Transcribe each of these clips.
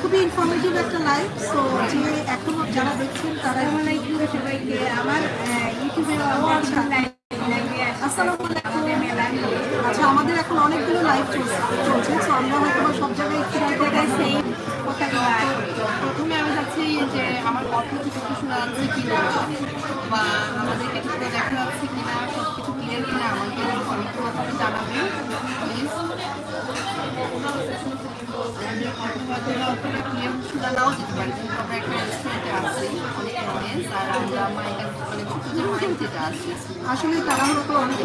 খুবই ইনফরমেটিভ একটা live so যে এখনও যারা দেখছেন তারা আসসালামাইকুম সবাইকে। আমার ইউটিউবে আচ্ছা। আসসালামু আলাইকুম। আচ্ছা আমাদের এখন অনেকগুলো লাইভ চলছে সো আমরা হয়তো সব জায়গায় একটু জায়গায় সেই প্রথমে আমি চাচ্ছি যে আমার কথা কিছু শোনা যাচ্ছে কি বা আমাদেরকে কিছুটা দেখা যাচ্ছে কি না সব কিছু ক্লিয়ার কিনা আমাকে জানাবেন প্লিজ নাও যেতে পারে কিন্তু আমরা একটা রেস্টুরেন্টে আছি অনেক অনেক আর আমরা মানে মাইক যেটা আছে আসলে তারা করে অনেক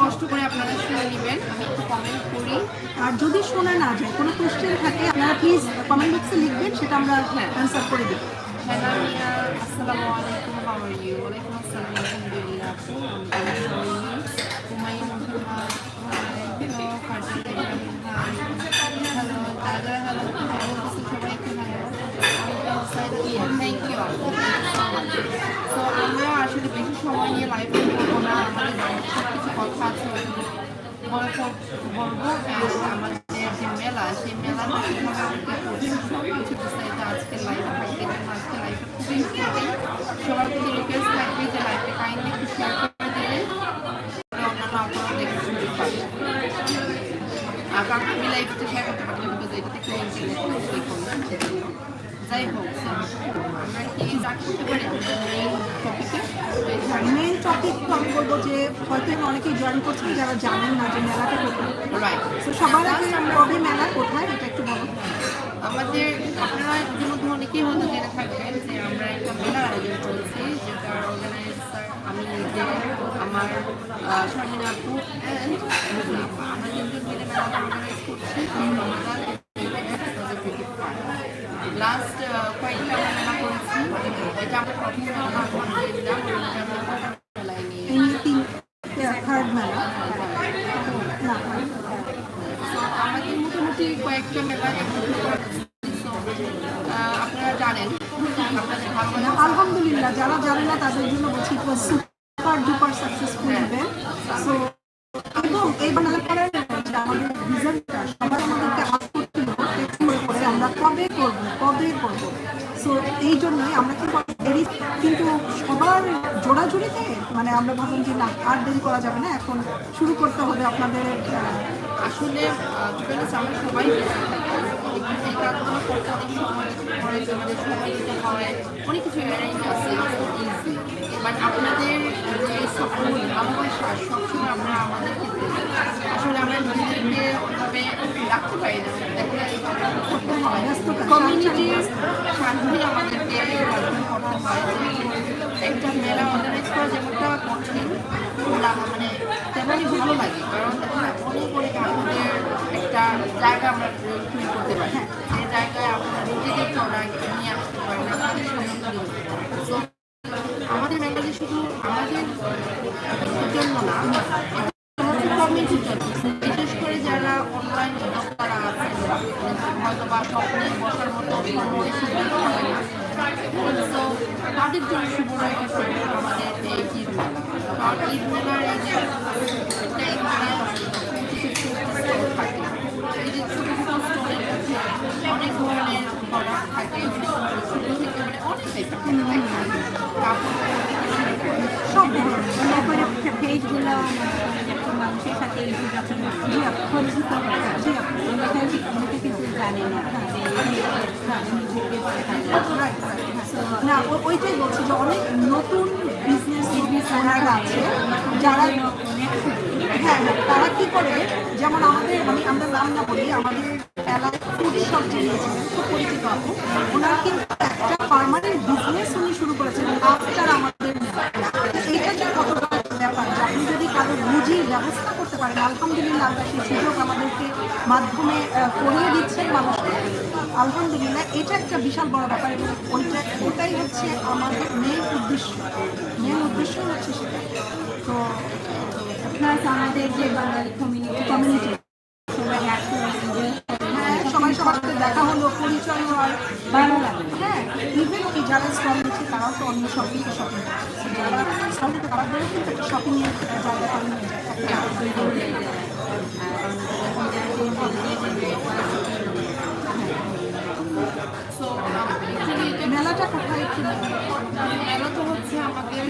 কষ্ট করে আপনারা শুনে নেবেন আমি একটু কমেন্ট করি। আর যদি শোনা না যায় কোনো কোশ্চেন থাকে আপনারা প্লিজ কমেন্ট বক্সে লিখবেন সেটা আমরা অ্যান্সার করে দেবো। আসসালামু আলাইকুম হাউ আর ইউ ওয়ালাইকুম আসসালাম আলহামদুলিল্লাহ। আপু হুমায়ুন তো আমরা আসলে বেশি সময় নিয়ে লাইভ করব না আমাদের কিছু কথা আছে বলব and আমাদের যে মেলা সেই মেলা কীভাবে আমাকে করছে সব কিছু বিস্তারিত আজকে লাইভে থাকবে এবং আজকে লাইভটা খুবই ইম্পর্টেন্ট সবার প্রতি রিকোয়েস্ট থাকবে যে লাইভটা কাইন্ডলি একটু শেয়ার করে দেবেন অন্যান্য আপনারা দেখে সুযোগ পাবেন আর কারণ আমি লাইভটা শেয়ার করতে পারব বিকজ এটাতে কেউ ইন্টারনেট যাই হোক মেন টপিক তো আমি বলব যে হয়তো অনেকেই জয়েন করছেন যারা জানেন না যে মেলাটা কোথায়। তো সবার আগে কবে মেলা কোথায় এটা একটু বলো। আমাদের আপনারা ইতিমধ্যে অনেকেই হয়তো জেনে থাকবেন যে আমরা একটা মেলার আয়োজন করেছি যেটার অর্গানাইজার আমি নিজে আমার শারমিন আপু আমরা তিনজন মিলে মেলাটা অর্গানাইজ করছি। লাস্ট কয়েকটা আমরা মেলা করেছি এটা আমরা প্রথম মেলা আলহামদুলিল্লাহ মেলায় নিয়ে তিন থার্ড মেলা So, আমাদের মোটামুটি কয়েকটা মেলা আপনারা জানেন আলহামদুলিল্লাহ যারা জানে না তাদের জন্য বলছি আমরা ভাবলাম যে না, আর দেরি করা যাবে না, এখন শুরু করতে হবে আপনাদের আসলে সবাই অনেক কিছু বাট আপনাদের যে ভালোবাসা, সবসময় আমরা আমাদের আসলে আমরা নিজেদেরকে রাখতে পারি না। কমিউনিটির সাথে আমাদেরকে একটা মেলা অর্গানাইজ করা যেমনটা কঠিন না, মানে তেমনই ভালো লাগে কারণ অনেক অনেক আমাদের একটা জায়গা আমরা ফিল করতে পারি হ্যাঁ যে জায়গায় আমরা নিজেদের প্রোডাক্ট নিয়ে আসতে পারি আমাদের। So, আমাদের মেলাতে শুধু আমাদের জন্য না অনেকে নতুন বিজনেস আছে যারা হ্যাঁ তারা কি করে যেমন আমাদের আমি আমরা নাম না বলি আমাদের এলাকায় ফুড শপ যিনি খুব পরিচিত আপু ওনারা কিন্তু একটা পার্মানেন্ট বিজনেস ব্যবস্থা করতে পারেন। আলহামদুলিল্লাহ আল্লাহ সেই সুযোগ আমাদেরকে মাধ্যমে করিয়ে দিচ্ছেন মানুষকে। আলহামদুলিল্লাহ এটা একটা বিশাল বড় ব্যাপার এবং ওইটা ওটাই হচ্ছে আমাদের মেন উদ্দেশ্য। মেন উদ্দেশ্য হচ্ছে সেটা। তো প্লাস আমাদের যে বাঙালি কমিউনিটি কমিউনিটি সবাই। হ্যাঁ সবাই সবার সাথে দেখা হলো পরিচয় হয়। ভালো লাগে। হ্যাঁ ইভেন কি যারা স্টল নিচ্ছে তারাও তো অন্য সব থেকে শপিং যারা স্টল নিতে কিন্তু একটা শপিং এর জায়গা করে নিয়ে যায়। মেলাটা কোথায়। মেলা তো হচ্ছে আমাদের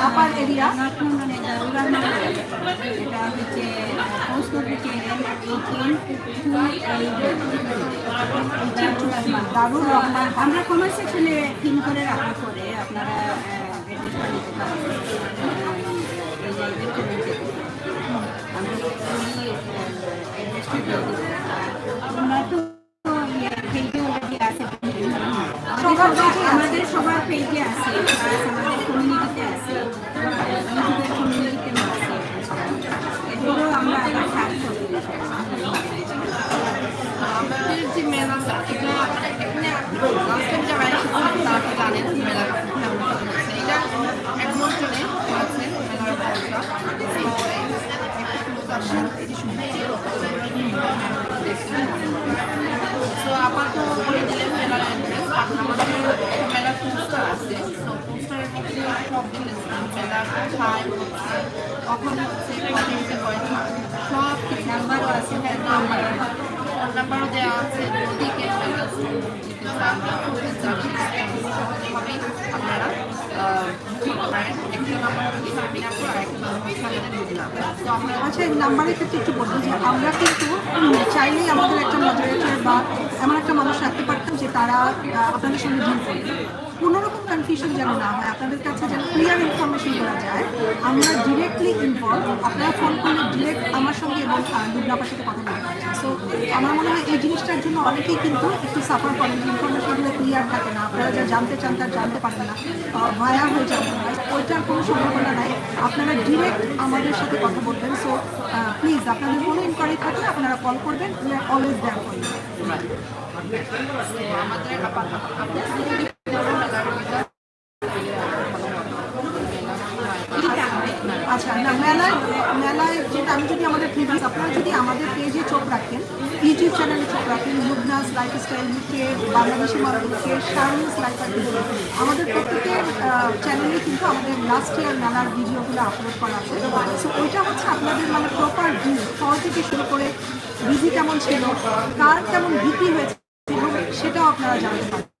আপার এরিয়া। এটা হচ্ছে পোস্ট অফিসে আমরা কমার্স সেকশনে পিন করে রাখার পরে আপনারা আমাদের সবার পেজে আছে। মেলার পোস্টার আছে পোস্টারের মধ্যে সব বলেছিলাম মেলা কোথায় হচ্ছে কখন হচ্ছে হচ্ছে কয়টা সব নাম্বারও আছে নাম্বারও দেওয়া আছে যদি কেউ মেলা আপনারা আচ্ছা নাম্বারের ক্ষেত্রে একটু বলব যে আমরা কিন্তু চাইলেই আমাদের একটা মডারেটর বা এমন একটা মানুষ রাখতে পারতাম যে তারা আপনাদের সঙ্গে ডিল করবে কোনো রকম কনফিউশন যেন না হয় আপনাদের কাছে যেন ক্লিয়ার ইনফরমেশন করা যায় আমরা ডিরেক্টলি ইনভলভ আপনারা ফোন করলে ডিরেক্ট আমার সঙ্গে এবং দুর্গাপার সাথে কথা বলতে পারছেন। সো আমার মনে হয় এই জিনিসটার জন্য অনেকেই কিন্তু একটু সাফার করেন যে ইনফরমেশনগুলো ক্লিয়ার থাকে না আপনারা যা জানতে চান তার জানতে পারেন না ভায়া হয়ে যাবে ওইটার কোনো সম্ভাবনা নাই আপনারা ডিরেক্ট আমাদের সাথে কথা বলবেন। সো প্লিজ আপনাদের কোনো ইনকোয়ারি থাকলে আপনারা কল করবেন we are always there for you আমাদের আপাতত আপনাদের যদি কোনো মেলার ভিতর আচ্ছা না মেলায় মেলায় যেটা আমি যদি আমাদের প্রিভিয়াস আপনারা যদি আমাদের পেজে চোখ রাখেন ইউটিউব চ্যানেলে চোখ রাখেন লুবনাস লাইফস্টাইল ইউকে বাংলাদেশি মার্কেটকে শার্মিস লাইফ আমাদের প্রত্যেকের চ্যানেলে কিন্তু আমাদের লাস্ট ইয়ার মেলার ভিডিওগুলো আপলোড করা আছে। সো ওইটা হচ্ছে আপনাদের মানে প্রপার ভিউ ফল থেকে শুরু করে ভিজি কেমন ছিল, কার কেমন ভীতি হয়েছে সেটাও আপনারা জানতে পারেন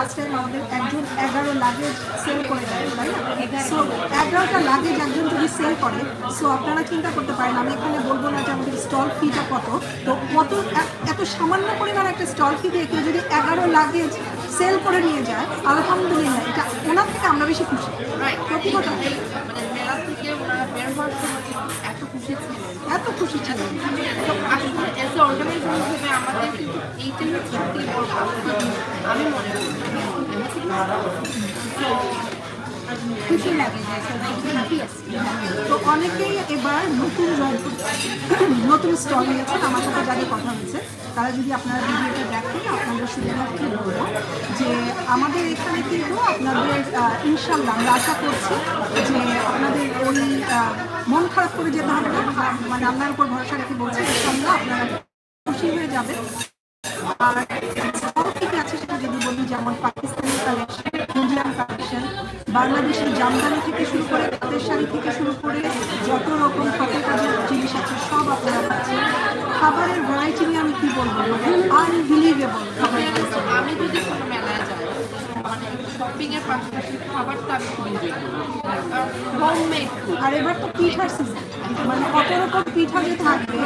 লাস্ট টাইম আমাদের একজন এগারো লাগেজ সেল করে দেয় তাই না? সো এগারোটা লাগেজ একজন যদি সেল করে সো আপনারা চিন্তা করতে পারেন আমি এখানে বলব না যে আমাদের স্টল ফিটা কত। তো কত এত সামান্য পরিমাণ একটা স্টল ফি দিয়ে কেউ যদি এগারো লাগেজ সেল করে নিয়ে যায় আলহামদুলিল্লাহ এটা ওনার থেকে আমরা বেশি খুশি। প্রতি কথা। এত খুশি ছিলেন। এত খুশি ছিলেন আসলে এজ এ অর্গানাইজার হিসেবে আমাদের এইটাই সত্যি আমি মনে করি। খুশি লাগে যে সবাই হ্যাপি তো অনেকেই এবার নতুন নতুন স্টল নিয়েছেন। আমার সাথে যাদের কথা হয়েছে, তারা যদি আপনারা ভিডিওটা দেখেন, আপনাদের সুবিধার্থে বলব যে আমাদের এখানে কিন্তু আপনাদের ইনশাল্লাহ আমরা আশা করছি যে আপনাদের ওই মন খারাপ করে যেতে হবে না মানে আপনার উপর ভরসা রেখে বলছি ইনশাল্লাহ আপনারা খুশি হয়ে যাবে আর থেকে আছে, সেটা যদি বলি যেমন পাকিস্তানি কালেকশন ইন্ডিয়ান কালেকশন বাংলাদেশের জামদানি থেকে শুরু করে তাঁতের শাড়ি থেকে শুরু করে যত রকম হাতের কাজের জিনিস আছে সব আপনারা পাচ্ছেন। খাবারের ভ্যারাইটি নিয়ে আমি কি বলব? Unbelievable variety। আমি যদি কোনো মেলায় যাই মানে পাশাপাশি খাবারটা আমি এনজয় হোমমেড আর এবার তো পিঠার সিজন মানে কত রকম পিঠা যে থাকবে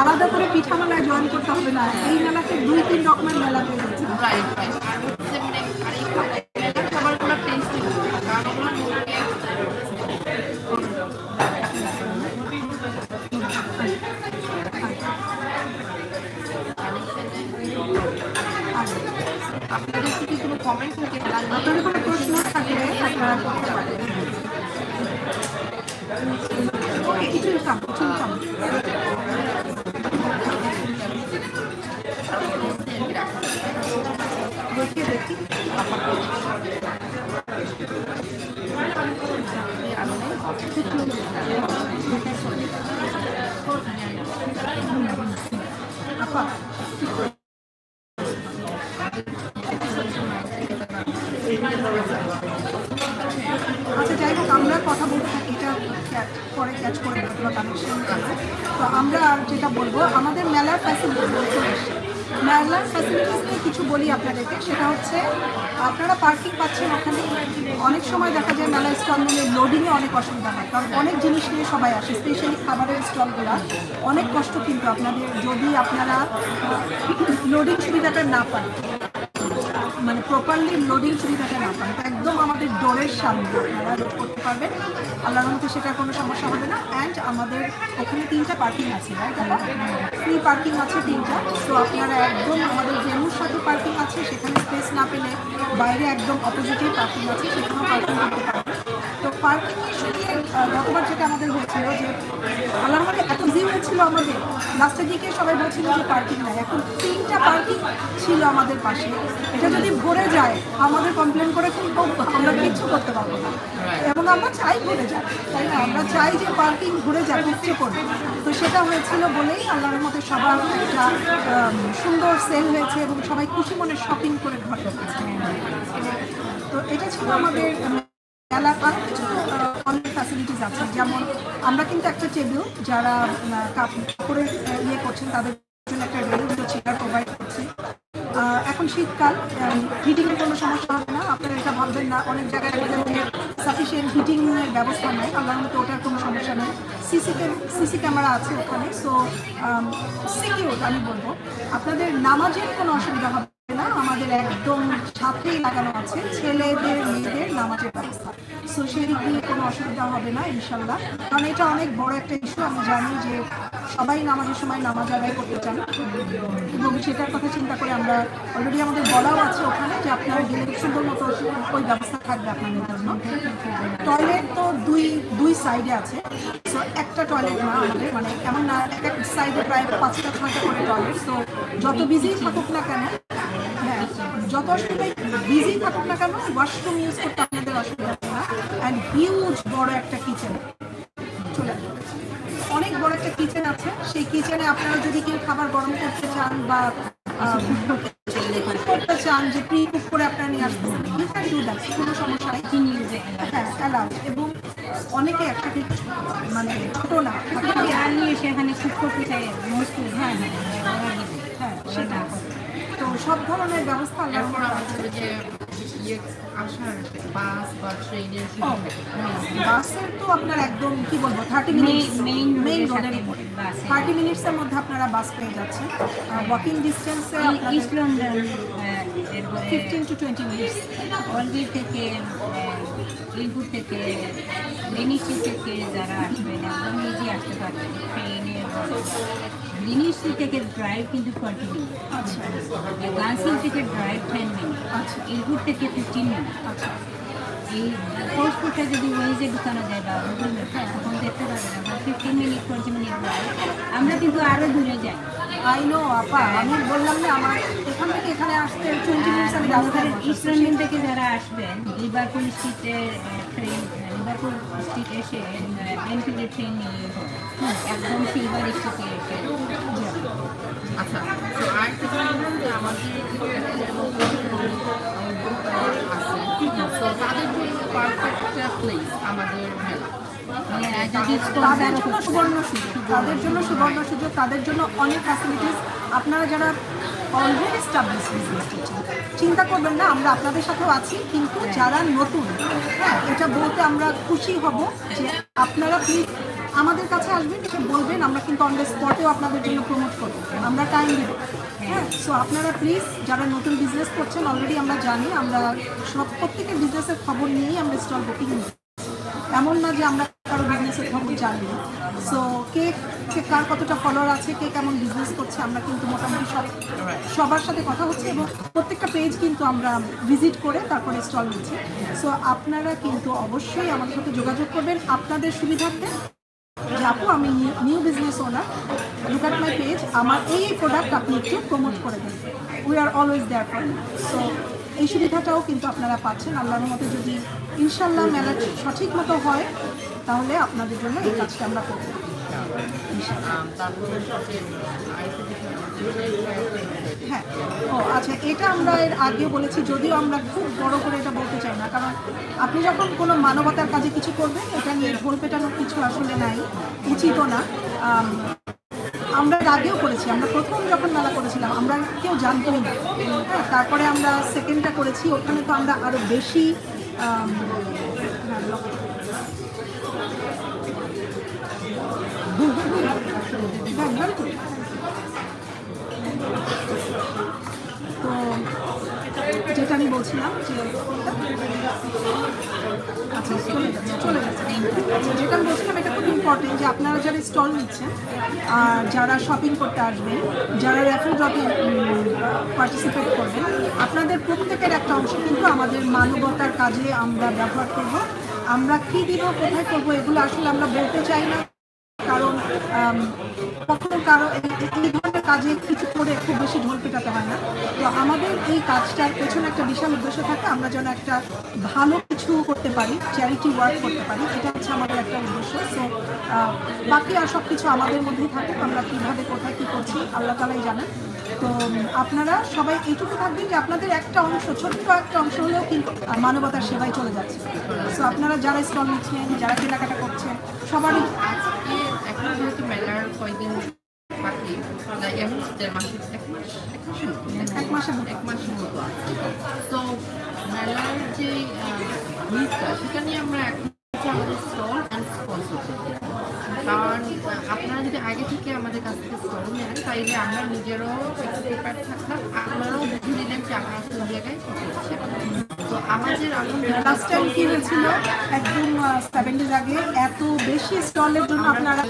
আলাদা করে পিঠা মেলায় জয়েন করতে হবে না। এই মেলাতে দুই তিন রকমের মেলা পেয়ে যাচ্ছে। রাইট রাইট আর হচ্ছে মানে মেলার ফ্যাসিলিটিস মেলার ফ্যাসিলিটিস নিয়ে কিছু বলি আপনাদেরকে। সেটা হচ্ছে, আপনারা পার্কিং পাচ্ছেন ওখানে। অনেক সময় দেখা যায় মেলা স্টল নিয়ে লোডিংয়ে অনেক অসুবিধা হয়। কারণ অনেক জিনিস নিয়ে সবাই আসে স্পেশালি খাবারের স্টলগুলো অনেক কষ্ট কিন্তু আপনাদের যদি আপনারা লোডিং সুবিধাটা না পান। মানে প্রপারলি লোডিং সুবিধাটা না পান তো একদম আমাদের ডোরের সামনে আপনারা লোড করতে পারবেন। আল্লাহর মধ্যে সেটা কোনো সমস্যা হবে না। অ্যান্ড আমাদের ওখানে তিনটা পার্কিং আছে ফ্রি পার্কিং আছে তিনটা। তো আপনারা একদম আমাদের ভেনুর সাথে পার্কিং আছে, সেখানে স্পেস না পেলে বাইরে একদম অপোজিটে পার্কিং আছে, সেখানেও পার্কিং করতে পারবেন। পার্কিং ইস্যু নিয়ে গতবার যেটা আমাদের হয়েছিল যে আল্লাহর এত ইজি হয়েছিল আমাদের লাস্টের দিকে সবাই বলছিল যে পার্কিং নাই। এখন তিনটা পার্কিং ছিল আমাদের পাশে। এটা যদি ভরে যায় আমাদের কমপ্লেন করে কিন্তু আমরা কিচ্ছু করতে পারব না। এবং আমরা চাই ভরে যাক তাই না? আমরা চাই যে পার্কিং ভরে যাক ইচ্ছে করে তো সেটা হয়েছিল বলেই আল্লাহর মধ্যে সবার একটা সুন্দর সেল হয়েছে এবং সবাই খুশি মনে শপিং করে ঘর। তো এটা ছিল আমাদের উম, কিন্তু একটা টেবিল যারা কাপড়ের ইয়ে করছেন, তাদের জন্য একটা রেগুলার চেয়ার প্রোভাইড করছি। এখন শীতকাল হিটিং এর কোনো সমস্যা হবে না। আপনারা এটা ভাববেন না, অনেক জায়গায় সাফিসিয়েন্ট হিটিং এর ব্যবস্থা নেই। আল্লাহর মতো ওটার কোনো সমস্যা নেই। সিসি সিসি ক্যামেরা আছে ওখানে সো সিকিউর আমি বলব। আপনাদের নামাজের কোনো অসুবিধা হবে না, আমাদের একদম সাথেই লাগানো আছে, ছেলেদের, মেয়েদের নামাজের ব্যবস্থা। সো সেই দিক দিয়ে কোনো অসুবিধা হবে না ইনশাল্লাহ কারণ এটা অনেক বড় একটা ইস্যু আমি জানি যে সবাই নামাজের সময় নামাজ আদায় করতে চান। এবং সেটার কথা চিন্তা করে আমরা অলরেডি আমাদের বলাও আছে ওখানে যে আপনারা গেলে সুন্দর মতো ওই ব্যবস্থা থাকবে আপনাদের জন্য। টয়লেট তো দুই দুই সাইডে আছে। সো একটা টয়লেট না আমাদের মানে এমন না, এক এক সাইডে প্রায় পাঁচটা, ছয়টা করে টয়লেট তো যত বিজি থাকুক না কেন যত অসুবিধা বিজি থাকুক না কেন ওয়াশরুম ইউজ করতে আপনাদের অসুবিধা হবে না। অ্যান্ড হিউজ বড় একটা কিচেন চলে অনেক বড় একটা কিচেন আছে। সেই কিচেনে আপনারা যদি কেউ খাবার গরম করতে চান বা করতে চান যে প্রি কুক করে আপনারা নিয়ে আসবেন ইউ ক্যান ডু দ্যাট কোনো সমস্যা নেই। হ্যাঁ অ্যালাউ এবং অনেকে একসাথে মানে ছোট না। নিয়ে সেখানে শুট করতে হ্যাঁ হ্যাঁ। হ্যাঁ সেটা। সব ধরনের ব্যবস্থা এরপর আমাদের যে ইয়ে আসার বাস বা ট্রেনের বাসের তো আপনার একদম কি বলব থার্টি মিনিট মেইন রোডের উপরে। থার্টি মিনিটসের মধ্যে আপনারা বাস পেয়ে যাচ্ছেন। Walking ডিস্টেন্সে east London fifteen to twenty minutes অলগির থেকে ইলপুর থেকে লিনিসি থেকে যারা আসবেন একদম ইজি আসতে পারবেন। ট্রেনে লিনিসি থেকে ড্রাইভ কিন্তু টোয়েন্টি মিনিট আচ্ছা। গানসিল থেকে ড্রাইভ টেন মিনিট আচ্ছা। ইলপুর থেকে ফিফটিন মিনিট আচ্ছা। এই পোস্টপুরটা যদি ওয়েজে ঢুকানো যায় বা তখন দেখতে পারবেন আমরা fifteen minute twenty minute drive আমরা কিন্তু আরও দূরে যাই। আই নো আপা আমি বললাম না আমার এখান থেকে এখানে আসতে টোয়েন্টি মিনিটস আমি রাস্তায় ইস্ট থেকে যারা আসবেন লিভারপুল স্ট্রিটে ট্রেন লিভারপুল স্ট্রিট এসে এনফিল্ডের ট্রেন নিয়ে একদম সিলভার স্ট্রিটে এসে আচ্ছা তো যে আমাদের তো তাদের জন্য পারফেক্ট প্লেস আমাদের মেলা। মানে তাদের জন্য সুবর্ণ সুযোগ তাদের জন্য সুবর্ণ সুযোগ তাদের জন্য অনেক ফ্যাসিলিটিস আপনারা যারা অলরেডি স্টাবলিশ বিজনেস চিন্তা করবেন না, আমরা আপনাদের সাথেও আছি, কিন্তু যারা নতুন হ্যাঁ এটা বলতে আমরা খুশি হব যে আপনারা প্লিজ আমাদের কাছে আসবেন, এসে বলবেন, আমরা কিন্তু অন দ্য স্পটেও আপনাদের জন্য প্রমোট করব। আমরা টাইম দেবো। হ্যাঁ সো আপনারা প্লিজ যারা নতুন বিজনেস করছেন অলরেডি আমরা জানি, আমরা সব প্রত্যেকের বিজনেসের খবর নিয়েই আমরা স্টল বুকিং নিই এমন না যে আমরা কারও বিজনেসের খবর জানি সো কে কে কার কতটা ফলোয়ার আছে কে কেমন বিজনেস করছে আমরা কিন্তু মোটামুটি সব সবার সাথে কথা হচ্ছে এবং প্রত্যেকটা পেজ কিন্তু আমরা ভিজিট করে তারপরে স্টল নিচ্ছি। সো আপনারা কিন্তু অবশ্যই আমাদের সাথে যোগাযোগ করবেন আপনাদের সুবিধার্থে। যে আপু আমি new business owner look at my page আমার এই প্রোডাক্ট আপনি একটু প্রমোট করে দেন। We are always there for so এই সুবিধাটাও কিন্তু আপনারা পাচ্ছেন। আল্লাহর মতে যদি ইনশাল্লাহ মেলা সঠিক মতো হয় তাহলে আপনাদের জন্য এই কাজটা আমরা করব। হ্যাঁ। ও আচ্ছা এটা আমরা এর আগেও বলেছি, যদিও আমরা খুব বড় করে এটা বলতে চাই না, কারণ আপনি যখন কোনো মানবতার কাজে কিছু করবেন, এটা নিয়ে ঢোল পেটানোর কিছু আসলে নাই, উচিতও না। আমরা আগেও করেছি, আমরা প্রথম যখন মেলা করেছিলাম, আমরা কেউ জানতোই না। হ্যাঁ তারপরে আমরা সেকেন্ডটা করেছি, ওখানে তো আমরা আরও বেশি আম, হ্যাঁ, লক্ষ্য- হ্যাঁ, very good. তো যেটা আমি বলছিলাম যে আচ্ছা চলে যাচ্ছে চলে যাচ্ছে। আচ্ছা, যেটা আমি বলছিলাম এটা খুব ইম্পর্টেন্ট যে আপনারা যারা স্টল নিচ্ছেন আর যারা শপিং করতে আসবেন যারা র্যাফেল ড্রপে পার্টিসিপেট করবেন আপনাদের প্রত্যেকের একটা অংশ কিন্তু আমাদের মানবতার কাজে আমরা ব্যবহার করব। আমরা কী দিব কোথায় করব এগুলো আসলে আমরা বলতে চাই না। কখনো কারও এই- ধরনের কাজে কিছু করে খুব বেশি ঢোল পেটাতে হয় না। তো আমাদের এই কাজটার পেছনে একটা বিশাল উদ্দেশ্য থাকে, আমরা যেন একটা ভালো কিছু করতে পারি চ্যারিটি ওয়ার্ক করতে পারি, এটা হচ্ছে আমাদের একটা উদ্দেশ্য। সো বাকি আর সব কিছু আমাদের মধ্যেই থাকে আমরা কীভাবে, কোথায়, কী করছি, আল্লাহ তালাই জানেন। তো, আপনারা সবাই এইটুকু থাকবেন যে আপনাদের একটা অংশ, ছোট্ট একটা অংশ হলেও কিন্তু মানবতার সেবায় চলে যাচ্ছে। সো আপনারা যারা স্টল নিচ্ছেন, যারা কেনাকাটা করছেন, সবারই যেহেতু মেলার কয়েকদিন বাকি তো মেলার যে নিউজটা সেটা আমরা আমাদের স্টল অ্যান্ড স্পন্সর কারণ আপনারা যদি আগে থেকে আমাদের কাছ থেকে স্টল নেন আমরা নিজেরও একটু প্রিপেয়ার থাকতাম আপনারাও বুঝে নিলেন যে আপনারা কোন জায়গায় তো আমাদের আলহামদুলিল্লাহ লাস্ট টাইম কি হয়েছিল একদম সেভেন ডেজ আগে এত বেশি স্টলের জন্য আপনারা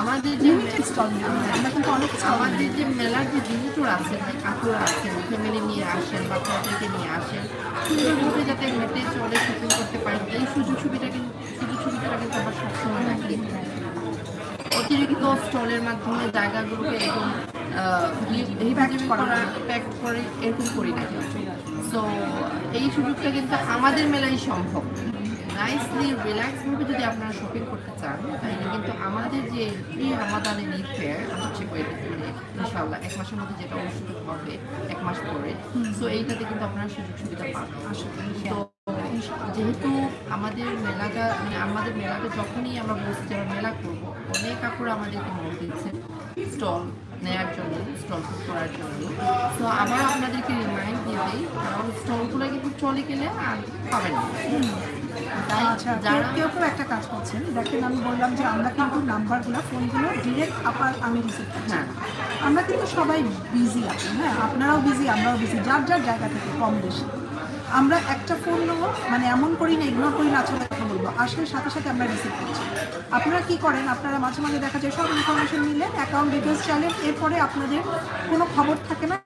আমাদের যে আমরা কিন্তু অনেক আমাদের যে মেলার যে ভিজিটর আছেন কাকুরা আছেন ফ্যামিলি নিয়ে আসেন বা বাচ্চাদেরকে নিয়ে আসেন সুন্দরভাবে যাতে হেঁটে চলে শপিং করতে পারেন এই সুযোগ সুবিধা কিন্তু সুযোগ সুবিধাটা কিন্তু আমরা সবসময় রাখি। অতিরিক্ত স্টলের মাধ্যমে জায়গাগুলোকে করা। প্যাক করে এরকম করি না সো এই সুযোগটা কিন্তু আমাদের মেলাই সম্ভব। নাইসলি রিল্যাক্স ভাবে যদি আপনারা শপিং করতে চান তাহলে কিন্তু আমাদের যে প্রি আমাদানের নিড ফেয়ার হচ্ছে ইনশাল্লাহ এক মাসের মধ্যে যেটা অনুষ্ঠিত হবে এক মাস পরে সো এইটাতে কিন্তু আপনারা সুযোগ সুবিধা পাবেন তো যেহেতু আমাদের মেলাটা মানে আমাদের মেলাটা যখনই আমরা বলছি যে আমরা মেলা করব অনেক কাপড় আমাদেরকে মন দিচ্ছে। স্টল নেওয়ার জন্য স্টল করার জন্য। তো আবার আপনাদেরকে রিমাইন্ড দিয়ে দিই কারণ স্টলগুলো কিন্তু চলে গেলে আর পাবেন না। তাই আচ্ছা কেউ কেউ একটা কাজ করছেন দেখেন আমি বললাম যে আমরা কিন্তু নাম্বারগুলো ফোনগুলো ডিরেক্ট আপার আমি রিসিভ করছি। হ্যাঁ। আমরা কিন্তু সবাই বিজি আছি হ্যাঁ? আপনারাও বিজি আমরাও বিজি যার যার জায়গা থেকে কম বেশি। আমরা একটা ফোন নেব মানে এমন করি না ইগনোর করি না আসলে কথা বলব। আসলে সাথে সাথে আমরা রিসিভ করছি। আপনারা কি করেন? আপনারা মাঝে মাঝে দেখা যায় সব ইনফরমেশন নিলেন অ্যাকাউন্ট ডিটেলস চাইলেন, এরপরে আপনাদের কোনো খবর থাকে না।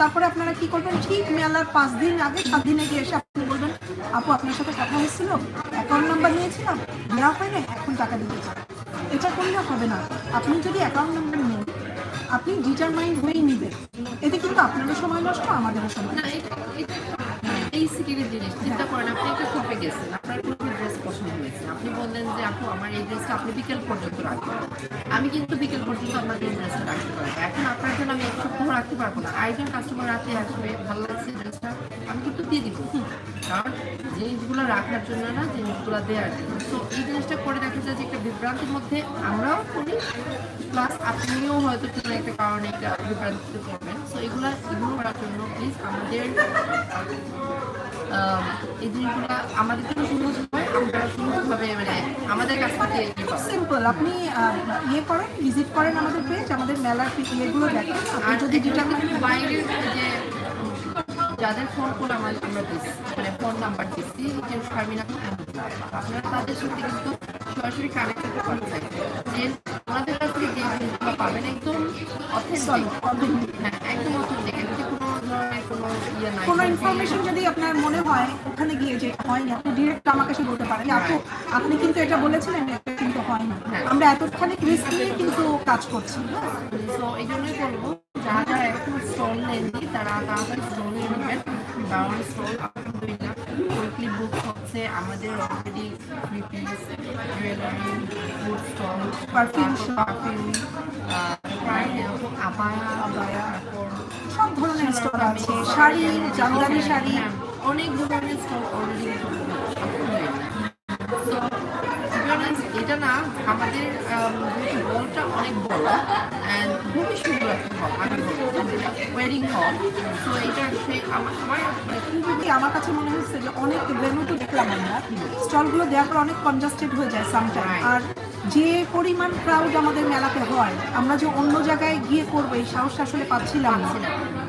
তারপরে আপনারা কি করবেন? ঠিক মেলার পাঁচ দিন আগে, সাত দিনে গিয়ে এসে আপনি বলবেন, আপু, আপনার সাথে কথা হয়েছিল? অ্যাকাউন্ট নাম্বার নিয়েছিলাম? দেওয়া হয় না এখন টাকা দিতে চান এটা করলে হবে না। আপনি যদি অ্যাকাউন্ট নাম্বার নেন, আপনি ডিটারমাইন্ড হয়েই নেবেন। এতে কিন্তু আপনারও সময় নষ্ট, আমাদেরও সময় না, এটা এটা এই জিনিস চিন্তা করেন আপনি একটু শপে গেছেন আপনার আপনি বললেন যে, আপু, আমার এই ড্রেসটা আপনি বিকেল পর্যন্ত রাখবেন। আমি কিন্তু বিকেল পর্যন্ত আপনার এই ড্রেসটা রাখতে পারব এখন আপনার জন্য আমি এক সপ্তাহ রাখতে পারব না। আরেকজন কাস্টমার রাতে আসবে, ভালো লাগছে ড্রেসটা আমি কিন্তু দিয়ে দিব। কারণ জিনিসগুলো রাখার জন্য না, জিনিসগুলো দেওয়ার জন্য। তো এই জিনিসটা করে দেখা যায় যে, একটা বিভ্রান্তির মধ্যে আমরাও করি প্লাস আপনিও হয়তো কোনো একটা কারণে একটা বিভ্রান্তিতে পড়বেন। সো এগুলো ইগনোর করার জন্য প্লিজ আমাদের এই জিনিসগুলো আমাদের জন্য হয় আমরা মানে আমাদের কাছ থেকে ইয়ে সিম্পল আপনি ইয়ে করেন ভিজিট করেন আমাদের পেজ আমাদের মেলার ইয়েগুলো দেখেন। আর যদি যদি বাইরের যে যাদের ফোন করে আমার আমরা দিচ্ছি মানে ফোন নাম্বার দিচ্ছি যে শারমিনা আপনারা তাদের সাথে কিন্তু সরাসরি কানেক্ট করতে পারছেন যে কাছ থেকে যে জিনিসগুলো পাবেন একদম অথেন্টিক হ্যাঁ একদম অথেন্টিক কোনো ইয়ে নাই? কোনো ইনফরমেশন যদি আপনার মনে হয় ওখানে গিয়ে যে হয়নি আপনি ডিরেক্ট আমাকে এসে বলতে পারেন। আপু আপনি কিন্তু এটা বলেছিলেন এটা কিন্তু হয় না হ্যাঁ। আমরা এতখানি রিস্ক নিয়ে কিন্তু কাজ করছি। হ্যাঁ। তো এই জন্যই বলব যারা যারা একটু স্টল নেননি তারা তাড়াতাড়ি স্টল নেবেন। কারণ বুক হচ্ছে আমাদের already three piece jewellery food stall. Perfume abaya আবায়া। সব ধরনের স্টোর আছে শাড়ি, জামদানি শাড়ি, অনেক ধরনের স্টল অলরেডি এটা না আমাদের অনেক বড় অ্যান্ড খুবই সুন্দর একটা হল আমি ওয়েডিং হল তো এটা আমার মানে খুবই আমার কাছে মনে হচ্ছে যে অনেক ভেনু তো দেখলাম আমরা। স্টলগুলো দেওয়ার পর অনেক কনজাস্টেড হয়ে যায় সামটাইম. আর যে পরিমাণ ক্রাউড আমাদের মেলাতে হয় আমরা যে অন্য জায়গায় গিয়ে করব এই সাহসটা আসলে পাচ্ছিলাম না।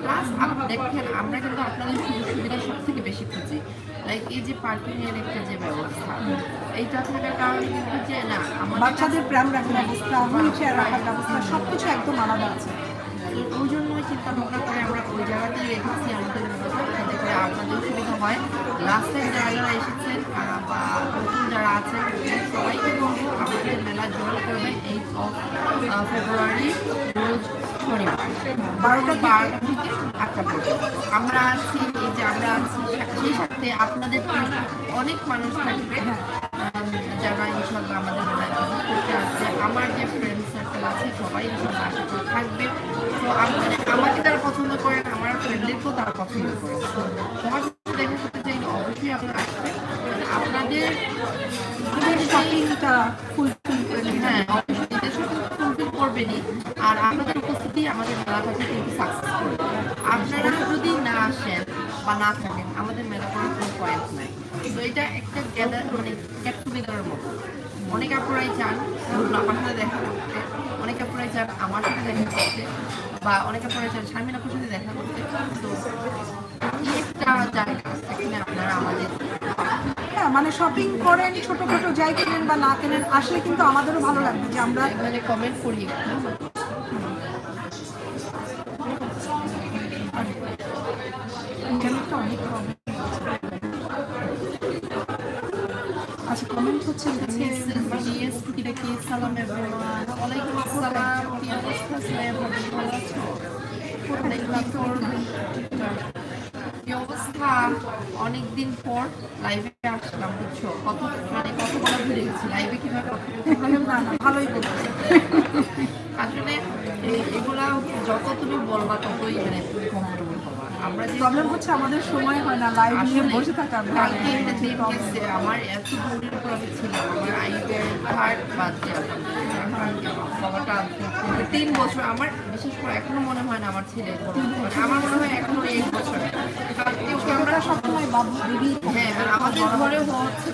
প্লাস দেখেন আমরা কিন্তু আপনাদের সুযোগ সুবিধা সব থেকে বেশি খুঁজি। লাইক এই যে পার্কিং এর একটা যে ব্যবস্থা এইটা থাকার কারণে কিন্তু যে না বাচ্চাদের প্রাণ রাখার ব্যবস্থা হুইল চেয়ার রাখার ব্যবস্থা সব কিছু একদম আলাদা আছে। ওই জন্যই চিন্তা ভাবনা করে আমরা ওই জায়গাতেই রেখেছি আমাদের যাতে করে আপনাদের সুবিধা হয়। লাস্ট টাইম যারা যারা এসেছেন বা নতুন যারা আছেন সবাইকে বলব আমাদের মেলা জয়েন করবেন অফ ফেব্রুয়ারি রোজ শনিবার। বারোটা বারোটা থেকে আটটা পর্যন্ত। আমরা আছি এই যে আমরা আছি সেই সাথে আপনাদের অনেক মানুষ থাকবে। যারা ইনশাল্লাহ আমাদের মেলায় করতে আসছে আমার যে ফ্রেন্ড সার্কেল আছে সবাই ইনশাল্লাহ আশা করি থাকবে। তো আমি- আমাকে তারা পছন্দ করেন আমার ফ্রেন্ডদেরকেও তারা পছন্দ করে। তো সবার সাথে দেখা করতে চাইলে অবশ্যই আপনারা আসবেন। আপনাদের শপিংটা ফুলফিল হ্যাঁ অবশ্যই। ফুলফিল করবেনই। আর আপনাদের উপস্থিতি আমাদের মেলাটাকে কিন্তু সাকসেস করবে আপনারা যদি না আসেন বা না থাকেন আমাদের মেলা করার কোনো পয়েন্ট নাই। তো এটা একটা গ্যাদার মানে গেট টুগেদারের মতো। অনেক আপুরাই চান আমার সাথে দেখা করতে। অনেক আপুরাই চান আমার সাথে দেখা করতে। বা অনেক আপুরাই চান শারমিন আপুর সাথে দেখা করতে। তো একটা জায়গা এখানে আপনারা আমাদের হ্যাঁ মানে শপিং করেন ছোটখাটো যাই কেনেন বা না কেনেন আসলে কিন্তু আমাদেরও ভালো লাগবে যে আমরা কমেন্ট করি সালাম এভরিওয়ান অনেকদিন পর লাইভে আসলাম বুঝছ কত মানে কত বলা ভুলে গেছি লাইভে কীভাবে হয়। না না ভালোই বলছে আসলে এগুলা যত তুমি বলবা ততই মানে তুমি কমফোর্টেবল হবা প্রবলেম হচ্ছে আমাদের সময় হয় না লাইভ নিয়ে বসে থাকা আমার এত দৌড়ের উপর আমি ছিলাম আমার তিন বছর আমার বিশেষ করে এখনও মনে হয় না আমার ছেলে আমার মনে হয় এখনও এক বছর। আমরা সবসময় বাবু বেবি হ্যাঁ আমাদের ঘরে হচ্ছে।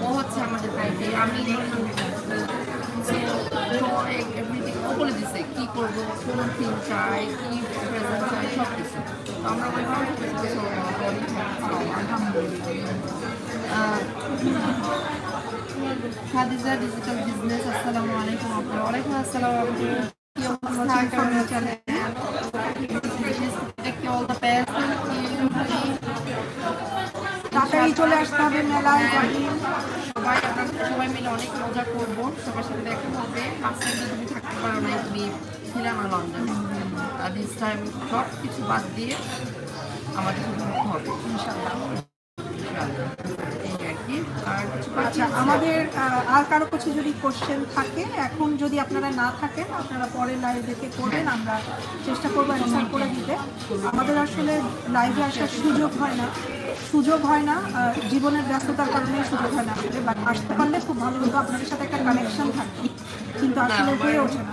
ও হচ্ছে আমাদের baby। আমি ও বলে দিছে কি করব কোন থিম চাই কি প্রেজেন্ট চাই সব কিছু আমরা ওইভাবে কিছু খাদিজা ডিজিটাল বিজনেস আসসালামু আলাইকুম আপু। ওয়ালাইকুম আসসালাম তাড়াতাড়ি চলে আসতে হবে মেলায় সবাই সবাই মিলে অনেক মজা করব। সবার সাথে দেখা হবে। তুমি থাকতে পারো না তুমি ছিলে না লন্ডনে। আর দিস টাইম সব কিছু বাদ দিয়ে আমাদের হবে আর আর আচ্ছা আমাদের আর কারও কিছু যদি কোশ্চেন থাকে এখন যদি আপনারা না থাকেন আপনারা পরে লাইভ দেখে করবেন আমরা চেষ্টা করব অ্যান্সার করে দিতে। আমাদের আসলে লাইভে আসার সুযোগ হয় না। সুযোগ হয় না জীবনের ব্যস্ততার কারণে সুযোগ হয় না। আসলে বাট আসতে পারলে খুব ভালো হতো আপনাদের সাথে একটা কানেকশন থাকতো। কিন্তু আসলে হয়ে ওঠে না।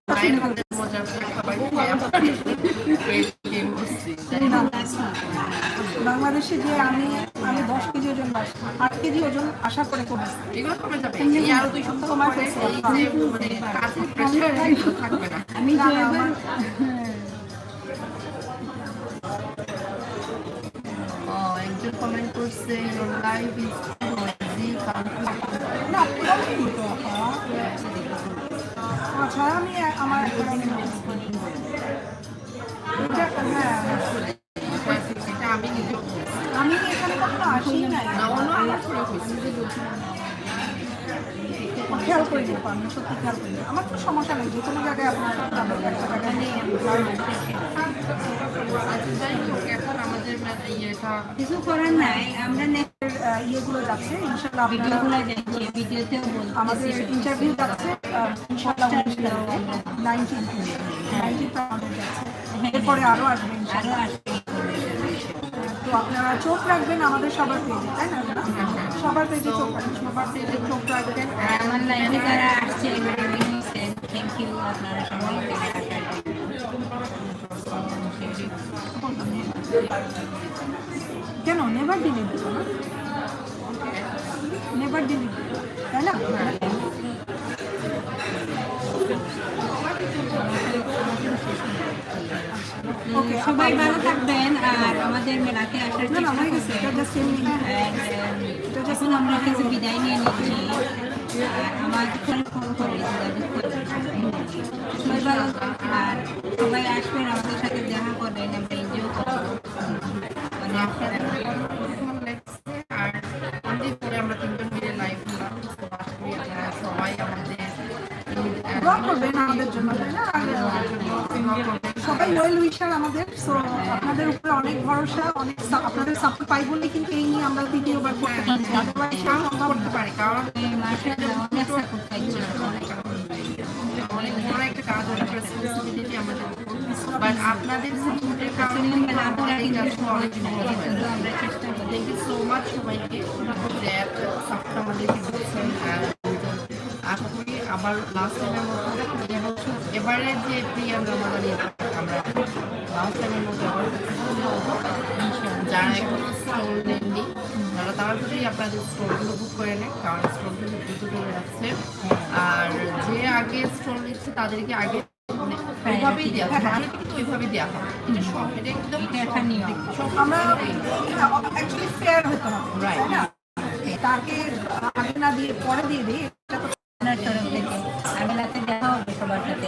মায়ের মজার খাবার করছি বাংলাদেশে যে আমি আমি দশ কেজি ওজন আট কেজি ওজন আশা করে কমেছি এগুলো কমে যাবে। এই আরও দুই আচ্ছা আমি আমার এটা হ্যাঁ। আমি আমি এখানে কখনো আসি না খেয়াল করে সত্যি খেয়াল করে আমার তো সমস্যা নেই যে কোনো জায়গায় আপনার একটা জায়গায় নিয়ে আচ্ছা, এখন আমাদের কিছু করার নাই আমরা ইয়েগুলো যাচ্ছে ইনশাল্লাহ ভিডিওগুলো ভিডিওতেও আমাদের ইন্টারভিউ যাচ্ছে ইনশাল্লাহ নাইনটিন নাইনটিন আমাদের যাচ্ছে। এরপরে আরও আসবে তো আপনারা চোখ রাখবেন আমাদের সবার পেজে তাই না সবার পেজে চোখ রাখবেন সবার পেজে চোখ রাখবেন। আমার যারা আসছে থ্যাংক ইউ আপনারা সবাই। এখানে আসার কেন? নেভার ডিলিট দিল না। নেভার ডিলিট দিল তাই না? ওকে সবাই ভালো থাকবেন আর আমাদের মেলাতে আসার চেষ্টা করবেন। um, এখন আমরা কিছু বিদায় নিয়ে নিচ্ছি। আর আমাদের ফোন করে সবাই ভালো আর সবাই আসবেন আমাদের সাথে দেখা করবেন আমরা এনজয় করব আপনাদের লাগছে আর অনেক আমরা তিনজন মিলে লাইভ সবাই আমাদের করবেন আমাদের জন্য সবাই ওয়েল উইশার আমাদের সো আপনাদের উপরে অনেক ভরসা অনেক আপনাদের সাপোর্ট পাই বলে কিন্তু এই নিয়ে আমরা দ্বিতীয়বার করতে পারি সাহস করতে পারি কারণ অনেক অনেক বড় একটা কাজ অনেক রেসপন্সিবিলিটি আমাদের বাট আপনাদের সাপোর্টের কারণে কিন্তু এই কাজটা অনেক সহজ আমরা চেষ্টা করি থ্যাংক ইউ সো মাচ সবাইকে সাপোর্ট আমাদেরকে আশা করি আবার লাস্ট টাইমের মতো এবারে যে রমাদান আমরা লাস্ট টাইমের মতো আবার যারা এখনও স্টোর নেননি তারা তাড়াতাড়ি আপনাদের স্টোরগুলো বুক করে নেন কারণ স্টোরগুলো দ্রুত আর যে আগে স্টোর নিচ্ছে তাদেরকে আগে ওইভাবেই দেওয়া হয় মানে কিন্তু ওইভাবেই দেওয়া হয় আমরা তাকে না? দিয়ে পরে দিয়ে দেখা হবে সবার সাথে।